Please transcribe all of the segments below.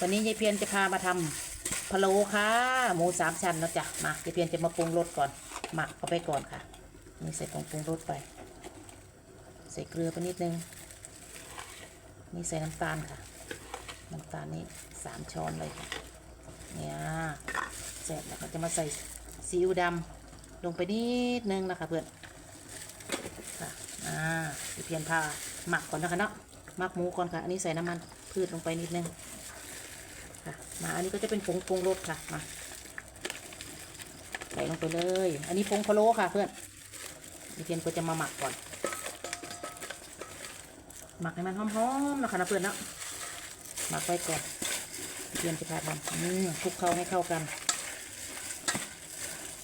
วันนี้ยายเพียรจะพามาทำพะโล้ค่ะ หมูสามชั้นนะจ๊ะมายายเพียรจะมาปรุงรสก่อน หมักเข้าไปก่อนค่ะ นี่ใส่ผงปรุงรสไป ใส่เกลือไปนิดนึง นี่ใส่น้ำตาลค่ะ น้ำตาลนี่สามช้อนเลยค่ะ เนี่ยเสร็จแล้วก็จะมาใส่ซีอิ๊วดำลงไปนิดนึงนะคะเพื่อนค่ะ อ่ายายเพียรพาหมักก่อนนะคะเนาะหมักหมูก่อนค่ะ อันนี้ใส่น้ำมันพืชลงไปนิดนึง ค่ะมาอันนี้ก็จะเป็นผงปรุงรสค่ะมาใส่ลงไปเลย อันนี้ผงพะโล้ค่ะเพื่อนดิเพียนก็จะมาหมักก่อน หมักให้มันหอมๆนะคะนะเพื่อนนะหมักไว้ก่อนดิเพียนจะพาทำอืมคลุกเข้าให้เข้ากัน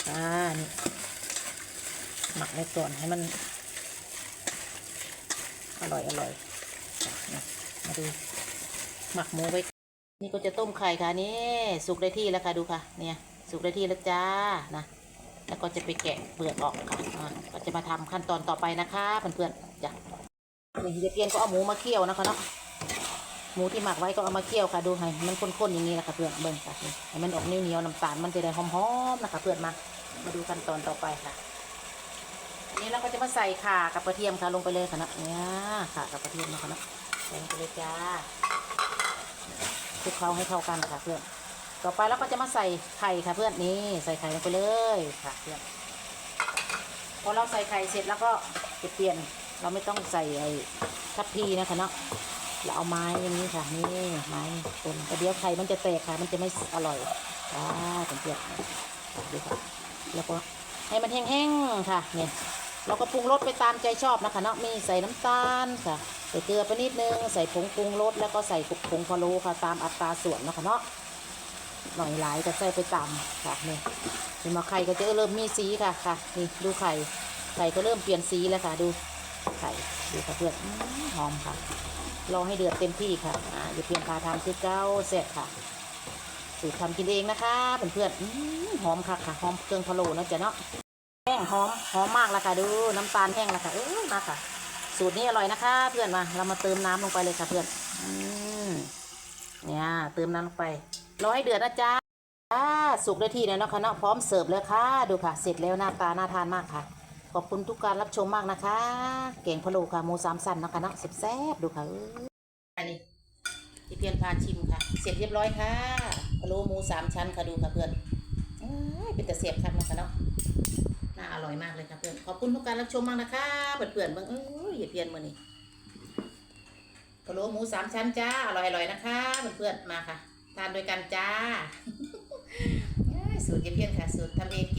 อ่านี่หมักไว้ก่อนให้มัน อร่อยอร่อยมาดูหมักหมูไว้ นี่ก็จะต้มไข่ค่ะนี่สุกได้ที่แล้วค่ะดูค่ะ เนี่ยสุกได้ที่แล้วจ้านะแล้วก็จะไปแกะเปลือกออกค่ะก็จะมาทำขั้นตอนต่อไปนะคะเพื่อนๆจ้ะนี่เดี๋ยวเพียนก็เอาหมูมาเคี่ยวนะคะเนาะหมูที่หมักไว้ก็เอามาเคี่ยวค่ะดูให้มันข้นๆอย่างนี้แหละค่ะเพื่อนเบิ่งค่ะนี่ให้มันออกเหนียวๆน้ำตาลมันจะได้หอมๆนะคะเพื่อนมามาดูขั้นตอนต่อไปค่ะอันนี้เราก็จะมาใส่ข่ากับกระเทียมค่ะลงไปเลยค่ะเนาะเนี่ยข่ากับกระเทียมนะคะเนาะใส่ลงไปเลยจ้า คลุกเคล้าให้เข้ากันค่ะเพื่อน ต่อไปเราก็จะมาใส่ไข่ค่ะเพื่อนนี่ใส่ไข่ลงไปเลยค่ะเพื่อนพอเราใส่ไข่เสร็จแล้วก็จะเปลี่ยนเราไม่ต้องใส่ไอ้ทัพพีนะคะเนาะเราเอาไม้อย่างนี้ค่ะนี่ไม้คนแต่เดี๋ยวไข่มันจะแตกค่ะ มันจะไม่อร่อยอ่าเพื่อนดูค่ะแล้วก็ให้มันแห้งๆค่ะเนี่ย เราก็ปรุงรสไปตามใจชอบนะคะเนาะมีใส่น้ำตาลค่ะ ใส่เกลือไปนิดนึง ใส่ผงปรุงรสแล้วก็ใส่ผงพะโล้ค่ะ ตามอัตราส่วนนะคะเนาะหน่อยหลายก็ใส่ไปตามค่ะนี่เห็นมาไข่ก็จะเริ่มมีสีค่ะค่ะ นี่ดูไข่ไข่ก็เริ่มเปลี่ยนสีแล้วค่ะ ดูไข่ดูค่ะเพื่อนหอมค่ะรอให้เดือดเต็มที่ค่ะอ่าอย่าเพียงพาทำคือเก้าเสร็จค่ะสูตรทำกินเองนะคะเพื่อนๆอื้อหอมค่ะค่ะหอมเครื่องพะโล้นะจ๊ะเนาะ งหอมหอมมากแล้วค่ะดูน้ำตาลแห้งแล้วค่ะเออมาค่ะ สูตรนี้อร่อยนะคะ เพื่อนมาเรามาเติมน้ำลงไปเลยค่ะเพื่อนอืมเนี่ยเติมน้ำลงไปรอให้เดือดนะจ๊ะอ่าสุกได้ที่แล้วเนาะคะเนาะพร้อมเสิร์ฟแล้วค่ะ ดูค่ะ เสร็จแล้วหน้าตาน่าทานมากค่ะ ขอบคุณทุกการรับชมมากนะคะ เก่งพะโลค่ะหมูสามสันนะคะเนาะแซ่บๆดูค่ะเอออันนี้ที่เพียนพาชิมค่ะ เสร็จเรียบร้อยค่ะพะโลหมูสามชั้นค่ะดูค่ะเพื่อนเป็นแต่เสียบคักนะคะเนาะ น่าอร่อยมากเลยค่ะเพื่อน ขอบคุณทุกการรับชมมากนะคะเพื่อนๆเบิ่งเอ้ยอย่าเพียนมือนี่กะโหลหมูสามชั้นจ้า อร่อยๆนะคะ เพื่อนๆมาค่ะ ทานด้วยกันจ้าสูตรอย่าเพียนค่ะ สูตรทำเอง